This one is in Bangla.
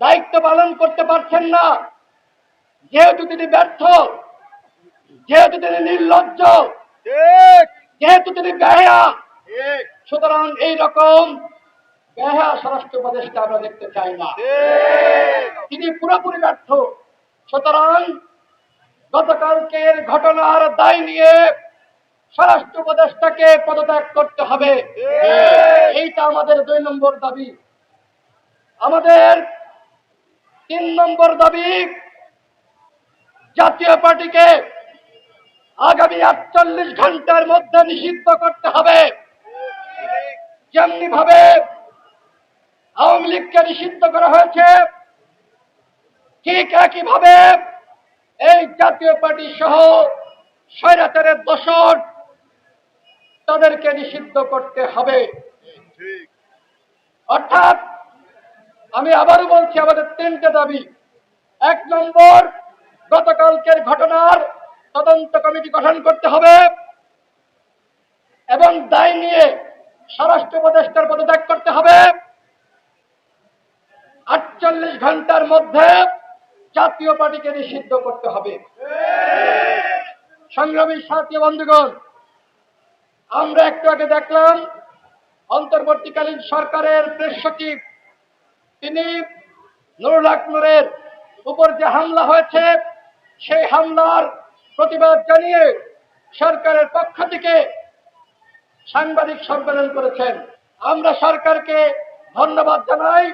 দায়িত্ব পালন করতে পারছেন না। যেহেতু তিনি ব্যর্থ যেহেতু তিনি নির্লজ্জ যেহেতু তিনি বেহা সুতরাং এই রকম বেহা স্বরাষ্ট্র উপদেষ্টা আমরা দেখতে চাই না। তিনি পুরোপুরি ব্যর্থ সুতরাং গতকালকের ঘটনার দায় নিয়ে স্বরাষ্ট্র উপদেষ্টাকে পদত্যাগ করতে হবে। এইটা আমাদের দুই নম্বর দাবি। আমাদের তিন নম্বর দাবি জাতীয় পার্টিকে আগামী আটচল্লিশ ঘণ্টার মধ্যে নিষিদ্ধ করতে হবে। যেমনি ভাবে আওয়ামী লীগকে নিষিদ্ধ করা হয়েছে ঠিক একইভাবে এই জাতীয় পার্টি সহ স্বৈরাচারের দোষর তাদেরকে নিষিদ্ধ করতে হবে। ঠিক। অর্থাৎ আমি আবারও বলছি, আমাদের তিনটে দাবি। এক নম্বর, গতকালকের ঘটনার তদন্ত কমিটি গঠন করতে হবে এবং দায় নিয়ে স্বরাষ্ট্র উপদেষ্টার পদত্যাগ করতে হবে। আটচল্লিশ ঘণ্টার মধ্যে জাতীয় পার্টিকে নিষিদ্ধ করতে হবে। সংগ্রামী সাথী বন্ধুগণ, আমরা একটু আগে দেখলাম, অন্তর্বর্তীকালীন সরকারের প্রেস সচিব তিনি নুরুল আকমরের উপর যে হামলা হয়েছে, সেই হামলার প্রতিবাদ জানিয়ে সরকারের পক্ষ থেকে সাংবাদিক সম্মেলন করেছেন। আমরা সরকারকে ধন্যবাদ জানাই।